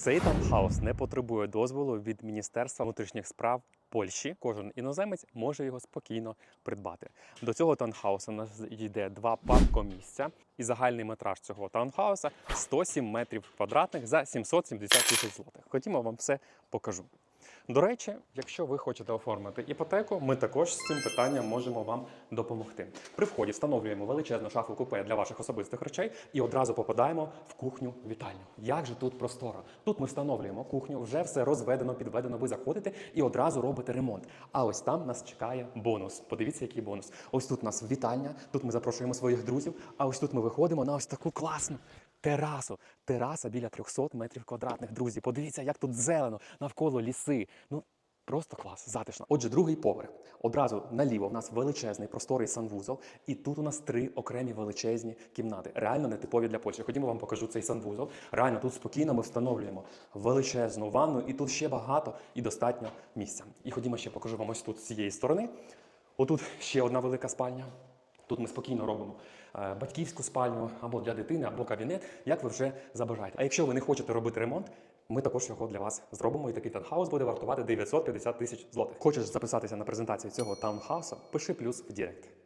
Цей таунхаус не потребує дозволу від Міністерства внутрішніх справ Польщі. Кожен іноземець може його спокійно придбати. До цього таунхауса у нас йде два паркомісця, і загальний метраж цього таунхауса 107 метрів квадратних за 770 тисяч злотих. Ходімо, вам все покажу. До речі, якщо ви хочете оформити іпотеку, ми також з цим питанням можемо вам допомогти. При вході встановлюємо величезну шафу купе для ваших особистих речей і одразу попадаємо в кухню вітальню. Як же тут просторо? Тут ми встановлюємо кухню, вже все розведено, підведено. Ви заходите і одразу робите ремонт. А ось там нас чекає бонус. Подивіться, який бонус. Ось тут у нас вітальня. Тут ми запрошуємо своїх друзів. А ось тут ми виходимо на ось таку класну терасу. Тераса біля 300 метрів квадратних. Друзі, подивіться, як тут зелено, навколо ліси. Ну Просто клас, затишно. Отже, другий поверх. Одразу наліво в нас величезний просторий санвузол, і тут у нас три окремі величезні кімнати. Реально нетипові для Польщі. Ходімо, вам покажу цей санвузол. Реально тут спокійно ми встановлюємо величезну ванну, і тут ще багато і достатньо місця. І ходімо ще покажу вам ось тут з цієї сторони. Отут ще одна велика спальня. Тут ми спокійно робимо е, батьківську спальню або для дитини, або кабінет, як ви вже забажаєте. А якщо ви не хочете робити ремонт, ми також його для вас зробимо. І такий таунхаус буде вартувати 950 тисяч злотих. Хочеш записатися на презентацію цього таунхауса? Пиши плюс в Директ.